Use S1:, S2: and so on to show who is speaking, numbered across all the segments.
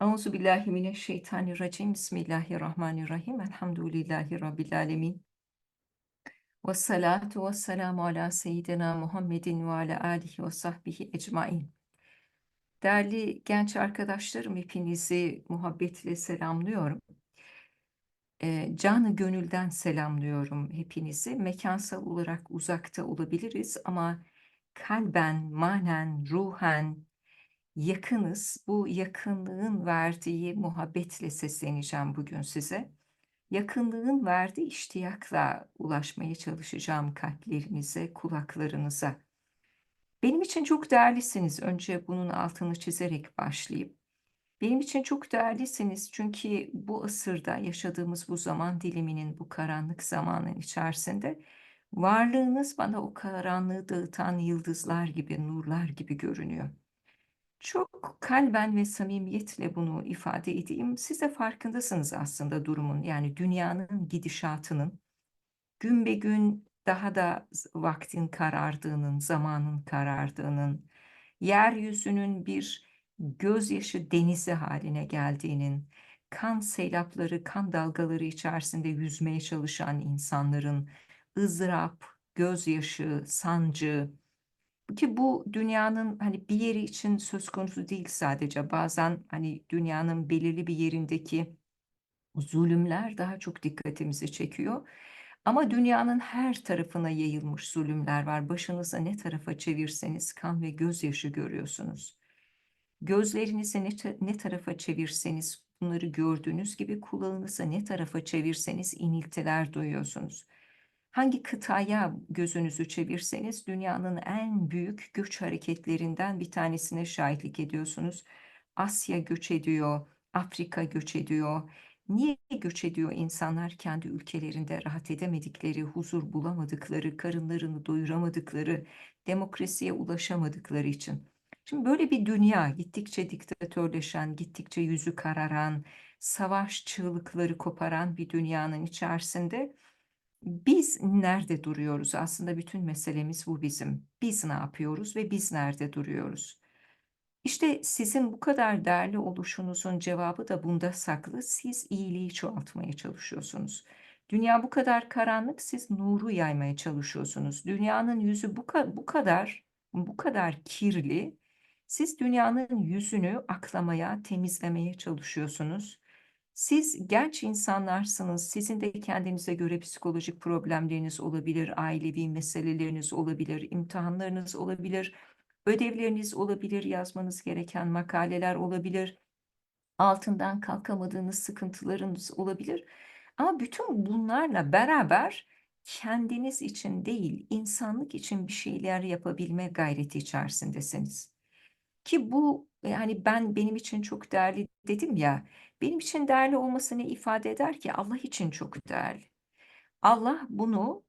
S1: Euzu billahi mineşşeytanirracim. Bismillahirrahmanirrahim. Elhamdülillahi Rabbil alemin. Ve salatu ve selamu ala seyyidina Muhammedin ve ala alihi ve sahbihi ecmain. Değerli genç arkadaşlarım, hepinizi muhabbetle selamlıyorum. E, canı gönülden selamlıyorum hepinizi. Mekansal olarak uzakta olabiliriz ama kalben, manen, ruhen, yakınız. Bu yakınlığın verdiği muhabbetle sesleneceğim bugün size. Yakınlığın verdiği iştiyakla ulaşmaya çalışacağım kalplerinize, kulaklarınıza. Benim için çok değerlisiniz. Önce bunun altını çizerek başlayayım. Benim için çok değerlisiniz çünkü bu asırda yaşadığımız bu zaman diliminin, bu karanlık zamanın içerisinde varlığınız bana o karanlığı dağıtan yıldızlar gibi, nurlar gibi görünüyor. Çok kalben ve samimiyetle bunu ifade edeyim. Siz de farkındasınız aslında durumun. Yani dünyanın gidişatının gün be gün daha da vaktin karardığının, zamanın karardığının, yeryüzünün bir gözyaşı denizi haline geldiğinin, kan seylapları, kan dalgaları içerisinde yüzmeye çalışan insanların ızdırap, gözyaşı, sancı, ki bu dünyanın hani bir yeri için söz konusu değil sadece. Bazen hani dünyanın belirli bir yerindeki zulümler daha çok dikkatimizi çekiyor. Ama dünyanın her tarafına yayılmış zulümler var. Başınıza ne tarafa çevirseniz kan ve gözyaşı görüyorsunuz. Gözlerinizi ne, ne tarafa çevirseniz bunları gördüğünüz gibi kulağınızı ne tarafa çevirseniz iniltiler duyuyorsunuz. Hangi kıtaya gözünüzü çevirseniz dünyanın en büyük göç hareketlerinden bir tanesine şahitlik ediyorsunuz. Asya göç ediyor, Afrika göç ediyor. Niye göç ediyor insanlar kendi ülkelerinde rahat edemedikleri, huzur bulamadıkları, karınlarını doyuramadıkları, demokrasiye ulaşamadıkları için. Şimdi böyle bir dünya gittikçe diktatörleşen, gittikçe yüzü kararan, savaş çığlıkları koparan bir dünyanın içerisinde biz nerede duruyoruz? Aslında bütün meselemiz bu bizim. Biz ne yapıyoruz ve biz nerede duruyoruz? İşte sizin bu kadar değerli oluşunuzun cevabı da bunda saklı. Siz iyiliği çoğaltmaya çalışıyorsunuz. Dünya bu kadar karanlık, siz nuru yaymaya çalışıyorsunuz. Dünyanın yüzü bu, ka- bu kadar bu kadar kirli. Siz dünyanın yüzünü aklamaya, temizlemeye çalışıyorsunuz. Siz genç insanlarsınız. Sizin de kendinize göre psikolojik problemleriniz olabilir, ailevi meseleleriniz olabilir, imtihanlarınız olabilir, ödevleriniz olabilir, yazmanız gereken makaleler olabilir, altından kalkamadığınız sıkıntılarınız olabilir. Ama bütün bunlarla beraber kendiniz için değil, insanlık için bir şeyler yapabilme gayreti içerisindesiniz. Ki bu yani ben benim için çok değerli dedim ya. Benim için değerli olması ne ifade eder ki? Allah için çok değerli. Allah bunu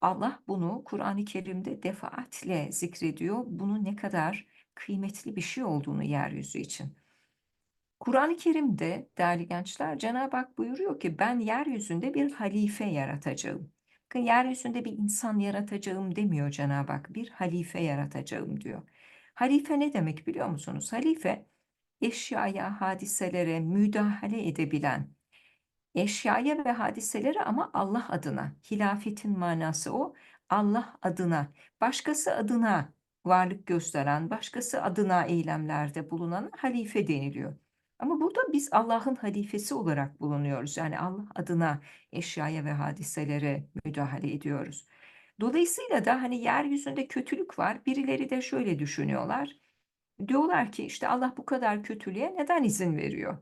S1: Allah bunu Kur'an-ı Kerim'de defaatle zikrediyor. Bunun ne kadar kıymetli bir şey olduğunu yeryüzü için. Kur'an-ı Kerim'de değerli gençler Cenab-ı Hak buyuruyor ki ben yeryüzünde bir halife yaratacağım. Bakın yeryüzünde bir insan yaratacağım demiyor Cenab-ı Hak. Bir halife yaratacağım diyor. Halife ne demek biliyor musunuz? Halife eşyaya, hadiselere müdahale edebilen, eşyaya ve hadiselere ama Allah adına, hilafetin manası o, Allah adına, başkası adına varlık gösteren, başkası adına eylemlerde bulunan halife deniliyor. Ama burada biz Allah'ın halifesi olarak bulunuyoruz. Yani Allah adına eşyaya ve hadiselere müdahale ediyoruz. Dolayısıyla da hani yeryüzünde kötülük var. Birileri de şöyle düşünüyorlar. Diyorlar ki işte Allah bu kadar kötülüğe neden izin veriyor?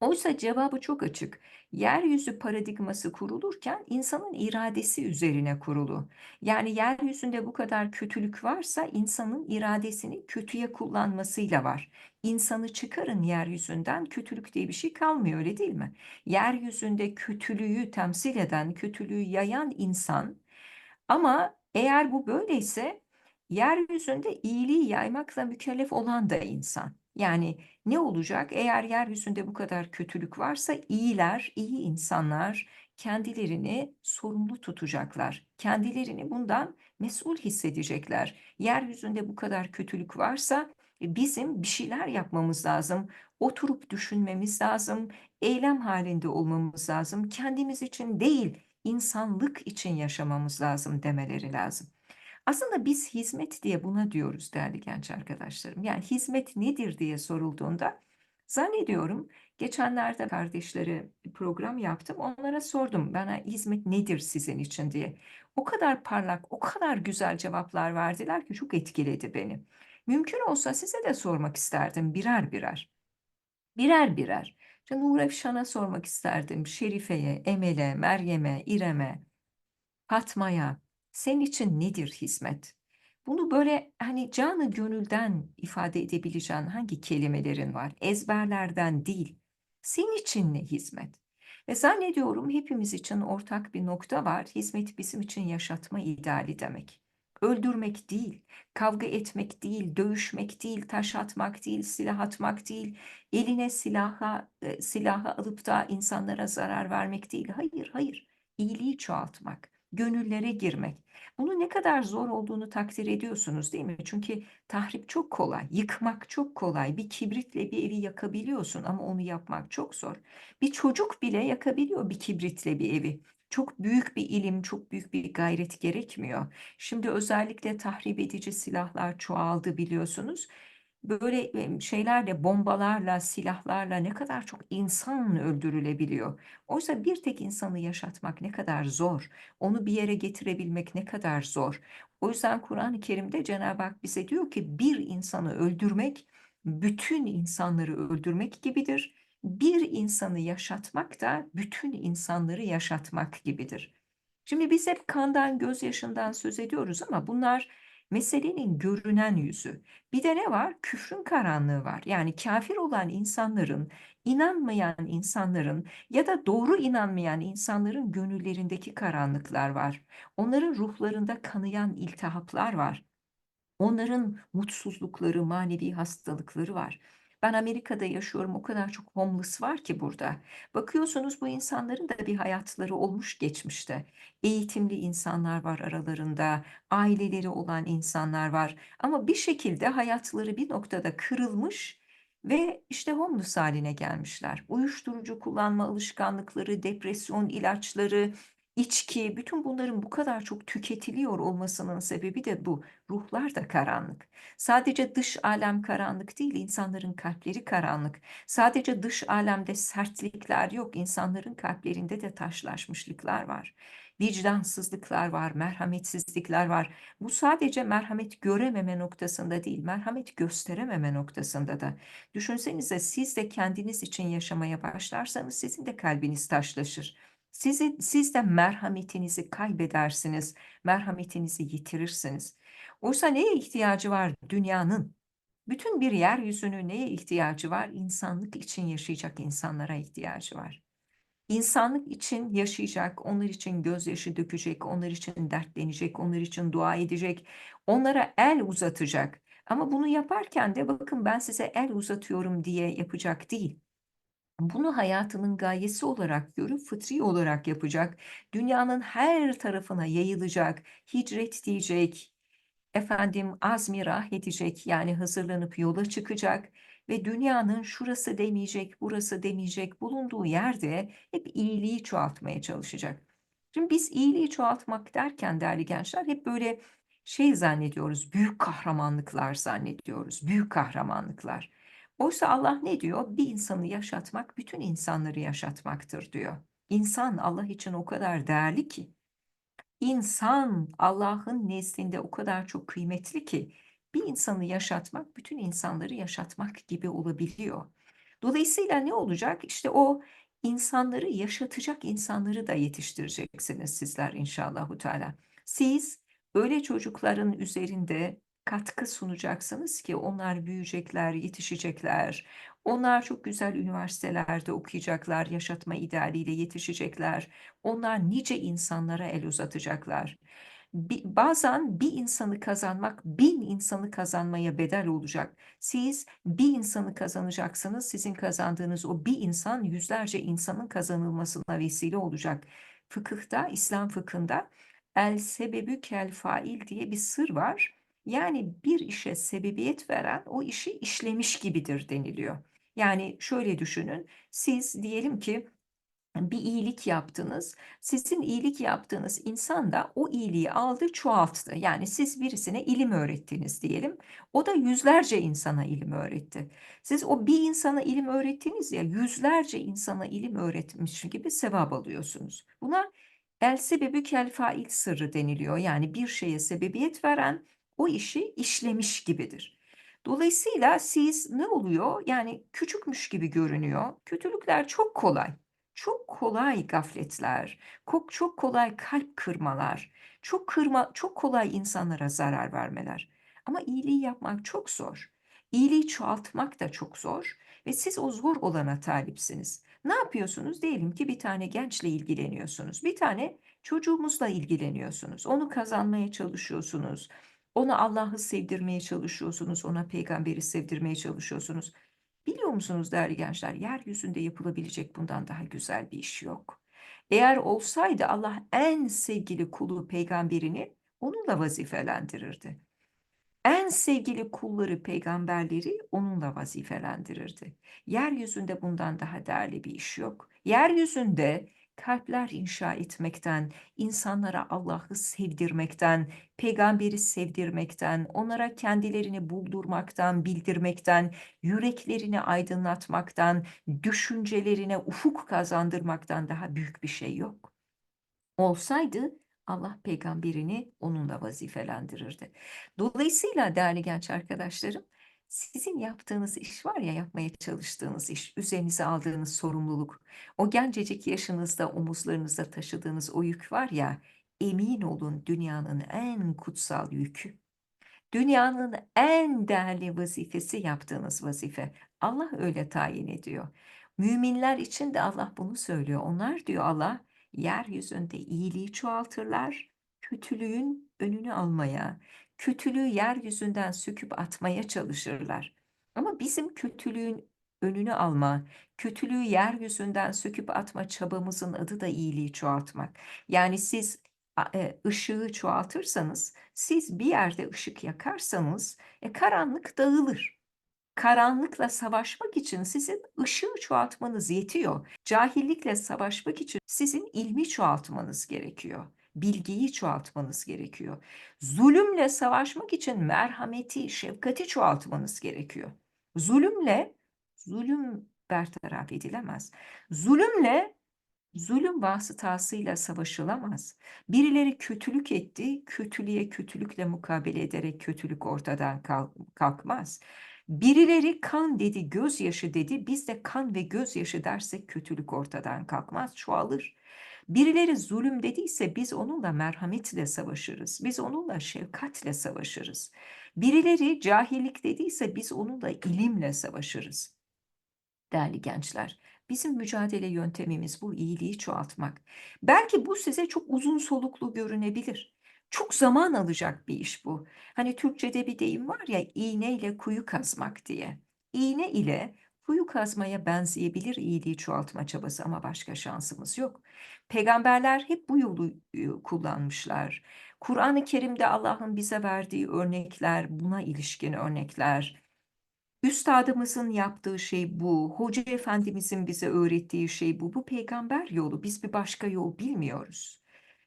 S1: Oysa cevabı çok açık. Yeryüzü paradigması kurulurken insanın iradesi üzerine kurulu. Yani yeryüzünde bu kadar kötülük varsa insanın iradesini kötüye kullanmasıyla var. İnsanı çıkarın yeryüzünden kötülük diye bir şey kalmıyor öyle değil mi? Yeryüzünde kötülüğü temsil eden, kötülüğü yayan insan ama eğer bu böyleyse yeryüzünde iyiliği yaymakla mükellef olan da insan. Yani ne olacak? Eğer yeryüzünde bu kadar kötülük varsa iyiler, iyi insanlar kendilerini sorumlu tutacaklar. Kendilerini bundan mesul hissedecekler. Yeryüzünde bu kadar kötülük varsa E, Bizim bir şeyler yapmamız lazım, oturup düşünmemiz lazım, eylem halinde olmamız lazım. Kendimiz için değil, insanlık için yaşamamız lazım demeleri lazım. Aslında biz hizmet diye buna diyoruz değerli genç arkadaşlarım. Yani hizmet nedir diye sorulduğunda zannediyorum geçenlerde kardeşleri program yaptım. Onlara sordum bana hizmet nedir sizin için diye. O kadar parlak, o kadar güzel cevaplar verdiler ki çok etkiledi beni. Mümkün olsa size de sormak isterdim birer birer. Birer birer. İşte Nur Efşan'a sormak isterdim. Şerife'ye, Emel'e, Meryem'e, İrem'e, Fatma'ya. Senin için nedir hizmet? Bunu böyle hani canı gönülden ifade edebileceğin hangi kelimelerin var? Ezberlerden değil. Senin için ne hizmet? Ve zannediyorum hepimiz için ortak bir nokta var. Hizmet bizim için yaşatma ideali demek. Öldürmek değil, kavga etmek değil, dövüşmek değil, taş atmak değil, silah atmak değil, eline silaha, e, silahı alıp da insanlara zarar vermek değil. Hayır, hayır. İyiliği çoğaltmak, gönüllere girmek. Bunun ne kadar zor olduğunu takdir ediyorsunuz değil mi? Çünkü tahrip çok kolay, yıkmak çok kolay. Bir kibritle bir evi yakabiliyorsun ama onu yapmak çok zor. Bir çocuk bile yakabiliyor bir kibritle bir evi. Çok büyük bir ilim, çok büyük bir gayret gerekmiyor. Şimdi özellikle tahrip edici silahlar çoğaldı biliyorsunuz. Böyle şeylerle, bombalarla, silahlarla ne kadar çok insan öldürülebiliyor. Oysa bir tek insanı yaşatmak ne kadar zor, onu bir yere getirebilmek ne kadar zor. O yüzden Kur'an-ı Kerim'de Cenab-ı Hak bize diyor ki bir insanı öldürmek bütün insanları öldürmek gibidir. Bir insanı yaşatmak da bütün insanları yaşatmak gibidir. Şimdi biz hep kandan, gözyaşından söz ediyoruz ama bunlar meselenin görünen yüzü. Bir de ne var? Küfrün karanlığı var. Yani kafir olan insanların, inanmayan insanların ya da doğru inanmayan insanların gönüllerindeki karanlıklar var. Onların ruhlarında kanayan iltihaplar var. Onların mutsuzlukları, manevi hastalıkları var. Ben Amerika'da yaşıyorum. O kadar çok homeless var ki burada. Bakıyorsunuz bu insanların da bir hayatları olmuş geçmişte. Eğitimli insanlar var aralarında, aileleri olan insanlar var. Ama bir şekilde hayatları bir noktada kırılmış ve işte homeless haline gelmişler. Uyuşturucu kullanma alışkanlıkları, depresyon ilaçları, içki, bütün bunların bu kadar çok tüketiliyor olmasının sebebi de bu. Ruhlar da karanlık. Sadece dış alem karanlık değil, insanların kalpleri karanlık. Sadece dış alemde sertlikler yok, insanların kalplerinde de taşlaşmışlıklar var. Vicdansızlıklar var, merhametsizlikler var. Bu sadece merhamet görememe noktasında değil, merhamet gösterememe noktasında da. Düşünsenize siz de kendiniz için yaşamaya başlarsanız sizin de kalbiniz taşlaşır. Sizi, siz de merhametinizi kaybedersiniz, merhametinizi yitirirsiniz. Oysa neye ihtiyacı var dünyanın? Bütün bir yeryüzünün neye ihtiyacı var? İnsanlık için yaşayacak insanlara ihtiyacı var. İnsanlık için yaşayacak, onlar için gözyaşı dökecek, onlar için dertlenecek, onlar için dua edecek, onlara el uzatacak. Ama bunu yaparken de bakın ben size el uzatıyorum diye yapacak değil. Bunu hayatının gayesi olarak görüp fıtri olarak yapacak. Dünyanın her tarafına yayılacak, hicret diyecek, efendim azmirah edecek yani hazırlanıp yola çıkacak ve dünyanın şurası demeyecek, burası demeyecek, bulunduğu yerde hep iyiliği çoğaltmaya çalışacak. Şimdi biz iyiliği çoğaltmak derken değerli gençler hep böyle şey zannediyoruz, büyük kahramanlıklar zannediyoruz, büyük kahramanlıklar. Oysa Allah ne diyor? Bir insanı yaşatmak bütün insanları yaşatmaktır diyor. İnsan Allah için o kadar değerli ki. İnsan Allah'ın nezdinde o kadar çok kıymetli ki bir insanı yaşatmak bütün insanları yaşatmak gibi olabiliyor. Dolayısıyla ne olacak? İşte o insanları yaşatacak insanları da yetiştireceksiniz sizler inşallahu teala. Siz öyle çocukların üzerinde katkı sunacaksınız ki onlar büyüyecekler, yetişecekler. Onlar çok güzel üniversitelerde okuyacaklar, yaşatma idealiyle yetişecekler. Onlar nice insanlara el uzatacaklar. Bazen bir insanı kazanmak bin insanı kazanmaya bedel olacak. Siz bir insanı kazanacaksınız. Sizin kazandığınız o bir insan yüzlerce insanın kazanılmasına vesile olacak. Fıkıhta, İslam fıkhında el sebebü kel fail diye bir sır var. Yani bir işe sebebiyet veren o işi işlemiş gibidir deniliyor. Yani şöyle düşünün, siz diyelim ki bir iyilik yaptınız. Sizin iyilik yaptığınız insan da o iyiliği aldı, çoğalttı. Yani siz birisine ilim öğrettiniz diyelim. O da yüzlerce insana ilim öğretti. Siz o bir insana ilim öğrettiniz ya, yüzlerce insana ilim öğretmiş gibi sevap alıyorsunuz. Buna el sebebi kel fail sırrı deniliyor. Yani bir şeye sebebiyet veren o işi işlemiş gibidir. Dolayısıyla siz ne oluyor? Yani küçükmüş gibi görünüyor. Kötülükler çok kolay. Çok kolay gafletler, çok çok kolay kalp kırmalar, çok kırma çok kolay insanlara zarar vermeler. Ama iyiliği yapmak çok zor. İyiliği çoğaltmak da çok zor ve siz o zor olana talipsiniz. Ne yapıyorsunuz? Diyelim ki bir tane gençle ilgileniyorsunuz. Bir tane çocuğumuzla ilgileniyorsunuz. Onu kazanmaya çalışıyorsunuz. Ona Allah'ı sevdirmeye çalışıyorsunuz. Ona peygamberi sevdirmeye çalışıyorsunuz. Biliyor musunuz değerli gençler, yeryüzünde yapılabilecek bundan daha güzel bir iş yok. Eğer olsaydı Allah en sevgili kulu peygamberini onunla vazifelendirirdi. En sevgili kulları peygamberleri onunla vazifelendirirdi. Yeryüzünde bundan daha değerli bir iş yok. Yeryüzünde kalpler inşa etmekten, insanlara Allah'ı sevdirmekten, peygamberi sevdirmekten, onlara kendilerini buldurmaktan, bildirmekten, yüreklerini aydınlatmaktan, düşüncelerine ufuk kazandırmaktan daha büyük bir şey yok. Olsaydı Allah peygamberini onunla vazifelendirirdi. Dolayısıyla değerli genç arkadaşlarım, sizin yaptığınız iş var ya, yapmaya çalıştığınız iş, üzerinize aldığınız sorumluluk, o gencecik yaşınızda omuzlarınızda taşıdığınız o yük var ya, emin olun dünyanın en kutsal yükü. Dünyanın en değerli vazifesi yaptığınız vazife. Allah öyle tayin ediyor. Müminler için de Allah bunu söylüyor. Onlar diyor Allah, yeryüzünde iyiliği çoğaltırlar, kötülüğün önünü almaya, kötülüğü yeryüzünden söküp atmaya çalışırlar. Ama bizim kötülüğün önünü alma, kötülüğü yeryüzünden söküp atma çabamızın adı da iyiliği çoğaltmak. Yani siz e, ışığı çoğaltırsanız, siz bir yerde ışık yakarsanız, e, karanlık dağılır. Karanlıkla savaşmak için sizin ışığı çoğaltmanız yetiyor. Cahillikle savaşmak için sizin ilmi çoğaltmanız gerekiyor. Bilgiyi çoğaltmanız gerekiyor. Zulümle savaşmak için merhameti, şefkati çoğaltmanız gerekiyor. Zulümle, zulüm bertaraf edilemez. Zulümle Zulüm vasıtasıyla savaşılamaz. Birileri kötülük etti, kötülüğe kötülükle mukabele ederek kötülük ortadan kalkmaz. Birileri kan dedi, gözyaşı dedi, biz de kan ve gözyaşı dersek kötülük ortadan kalkmaz, çoğalır. Birileri zulüm dediyse biz onunla merhametle savaşırız, biz onunla şefkatle savaşırız. Birileri cahillik dediyse biz onunla ilimle savaşırız. Değerli gençler, Bizim mücadele yöntemimiz bu iyiliği çoğaltmak. Belki bu size çok uzun soluklu görünebilir. Çok zaman alacak bir iş bu. Hani Türkçe'de bir deyim var ya iğne ile kuyu kazmak diye. İğne ile kuyu kazmaya benzeyebilir iyiliği çoğaltma çabası ama başka şansımız yok. Peygamberler hep bu yolu kullanmışlar. Kur'an-ı Kerim'de Allah'ın bize verdiği örnekler, buna ilişkin örnekler, Üstadımızın yaptığı şey bu. Hoca efendimizin bize öğrettiği şey bu. Bu peygamber yolu. Biz bir başka yol bilmiyoruz.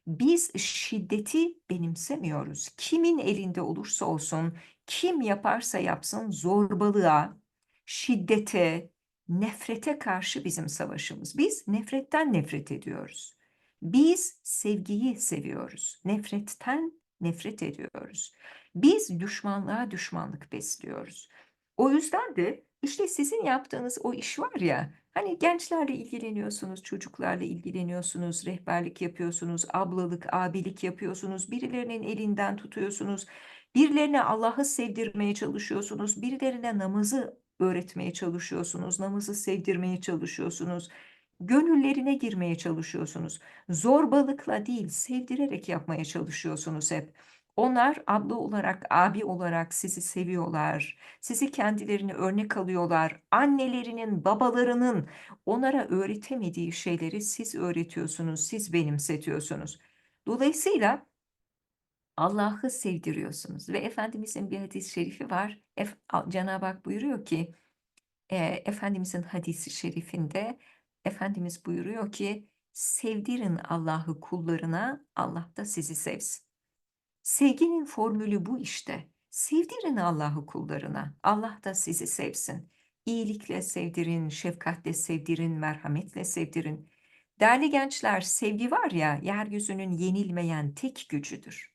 S1: Biz şiddeti benimsemiyoruz. Kimin elinde olursa olsun, kim yaparsa yapsın zorbalığa, şiddete, nefrete karşı bizim savaşımız. Biz nefretten nefret ediyoruz. Biz sevgiyi seviyoruz. Nefretten nefret ediyoruz. Biz düşmanlığa düşmanlık besliyoruz. O yüzden de işte sizin yaptığınız o iş var ya, hani gençlerle ilgileniyorsunuz, çocuklarla ilgileniyorsunuz, rehberlik yapıyorsunuz, ablalık, abilik yapıyorsunuz, birilerinin elinden tutuyorsunuz, birilerine Allah'ı sevdirmeye çalışıyorsunuz, birilerine namazı öğretmeye çalışıyorsunuz, namazı sevdirmeye çalışıyorsunuz, gönüllerine girmeye çalışıyorsunuz. Zorbalıkla değil, sevdirerek yapmaya çalışıyorsunuz hep. Onlar abla olarak, abi olarak sizi seviyorlar. Sizi kendilerini örnek alıyorlar. Annelerinin, babalarının onlara öğretemediği şeyleri siz öğretiyorsunuz, siz benimsetiyorsunuz. Dolayısıyla Allah'ı sevdiriyorsunuz ve Efendimizin bir hadis-i şerifi var. Ef Cenab-ı Hak buyuruyor ki, eee, Efendimizin hadisi şerifinde Efendimiz buyuruyor ki, "Sevdirin Allah'ı kullarına, Allah da sizi sevsin." Sevginin formülü bu işte. Sevdirin Allah'ı kullarına, Allah da sizi sevsin. İyilikle sevdirin, şefkatle sevdirin, merhametle sevdirin. Değerli gençler, sevgi var ya, yeryüzünün yenilmeyen tek gücüdür.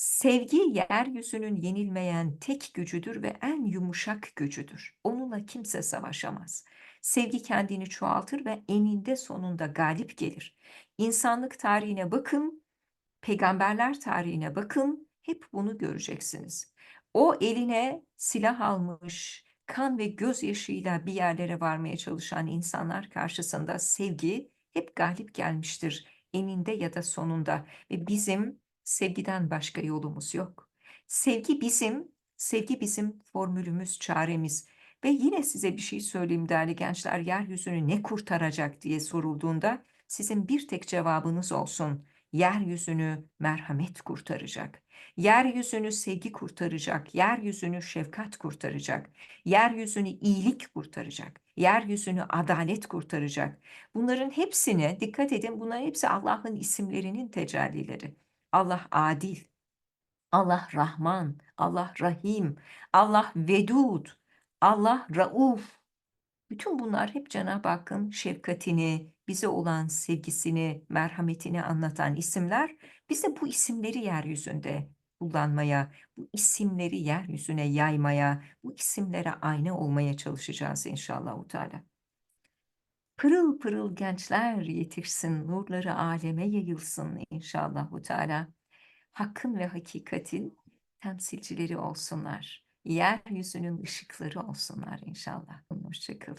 S1: Sevgi yeryüzünün yenilmeyen tek gücüdür ve en yumuşak gücüdür. Onunla kimse savaşamaz. Sevgi kendini çoğaltır ve eninde sonunda galip gelir. İnsanlık tarihine bakın, peygamberler tarihine bakın, hep bunu göreceksiniz. O eline silah almış, kan ve gözyaşıyla bir yerlere varmaya çalışan insanlar karşısında sevgi hep galip gelmiştir eninde ya da sonunda ve bizim sevgiden başka yolumuz yok. Sevgi bizim, sevgi bizim formülümüz, çaremiz. Ve yine size bir şey söyleyeyim değerli gençler, yeryüzünü ne kurtaracak diye sorulduğunda sizin bir tek cevabınız olsun. Yeryüzünü merhamet kurtaracak. Yeryüzünü sevgi kurtaracak. Yeryüzünü şefkat kurtaracak. Yeryüzünü iyilik kurtaracak. Yeryüzünü adalet kurtaracak. Bunların hepsine dikkat edin bunların hepsi Allah'ın isimlerinin tecellileri. Allah adil, Allah Rahman, Allah Rahim, Allah Vedud, Allah Rauf. Bütün bunlar hep Cenab-ı Hakk'ın şefkatini, bize olan sevgisini, merhametini anlatan isimler. Biz de bu isimleri yeryüzünde kullanmaya, bu isimleri yeryüzüne yaymaya, bu isimlere ayna olmaya çalışacağız inşallah. Teala. Pırıl pırıl gençler yetişsin, nurları aleme yayılsın inşallah. Teala. Hakkın ve hakikatin temsilcileri olsunlar. Yeryüzünün ışıkları olsunlar inşallah. Hoşçakalın.